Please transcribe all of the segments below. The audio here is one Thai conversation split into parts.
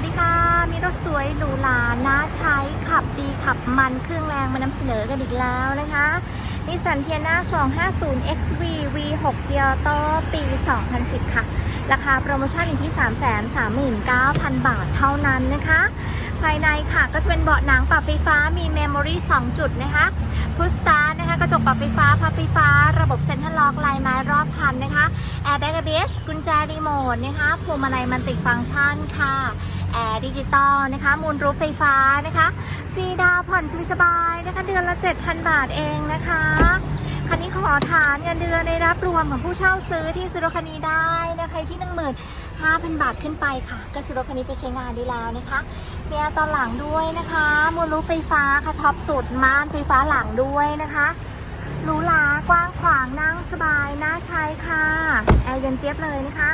วัสดีค่ะ มีรถสวยหรูหราน่าใช้ขับดีขับมันเครื่องแรงมานำเสนอกันอีกแล้วนะคะนิสสันเทียนา250 XV V6 เกียร์โตปี 2010 ค่ะ ราคาโปรโมชั่นอยู่ที่ 339,000 บาทเท่านั้นนะคะ ภายในค่ะก็จะเป็นเบาะหนังปรับไฟฟ้ามีเมมโมรี่2จุดนะคะพุชสตาร์นะคะกระจกปรับไฟฟ้าพับไฟฟ้า ระบบเซ็นทรัลล็อกลายไม้รอบคันนะคะแอร์แบ็กเบสกุญแจรีโมทนะคะพวงมาลัยมันติฟังก์ชันค่ะ อร์ดิจิตอลนะคะมูลรูฟไฟฟ้านะคะฟรีดาวน์ผ่อนสบายนะคะเดือนละ 7,000 บาทเองนะคะคันนี้ขอฐานเงินเดือนในรับรวมของผู้เช่าซื้อที่ซื้อรคันนี้ได้นะคะที่15,000บาทขึ้นไปค่ะก็ซื้อรคันนี้ไปใช้งานได้แล้วนะคะมีแอร์ตอนหลังด้วยนะคะมูลรูฟไฟฟ้าค่ะท็อปสุดม่านไฟฟ้าหลังด้วยนะคะหรูหรากว้างขวางนั่งสบายน่าใช้ค่ะแอร์เย็นเจี๊ยบเลยนะคะ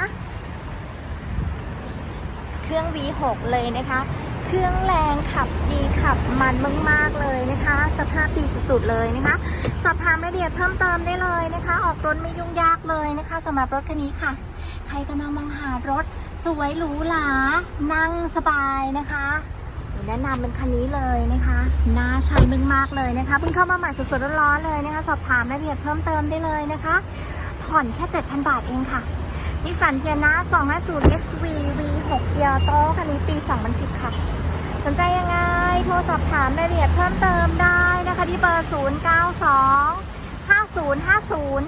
รื่อง V6 เลยนะคะ เครื่องแรงขับดีขับมันมากๆเลยนะคะ สภาพดีสุดๆเลยนะคะ สอบถามรายละเอียดเพิ่มเติมได้เลยนะคะ ออกรถไม่ยุ่งยากเลยนะคะสำหรับรถคันนี้ค่ะ ใครกำลังมองหารถสวยหรูหรานั่งสบายนะคะแนะนำเป็นคันนี้เลยนะคะน่าใช้มากๆเลยนะคะเพิ่งเข้ามาใหม่สดๆร้อนๆเลยนะคะ สอบถามรายละเอียดเพิ่มเติมได้เลยนะคะ ผ่อนแค่ 7,000 บาทเองค่ะ นิสสันเทียนะ 250 XV V6 เกียร์โตคันนี้ปี 2010 ค่ะ สนใจยังไง โทรสอบถามรายละเอียดเพิ่มเติมได้นะคะที่เบอร์ 092 5050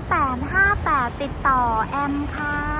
858 ติดต่อแอมค่ะ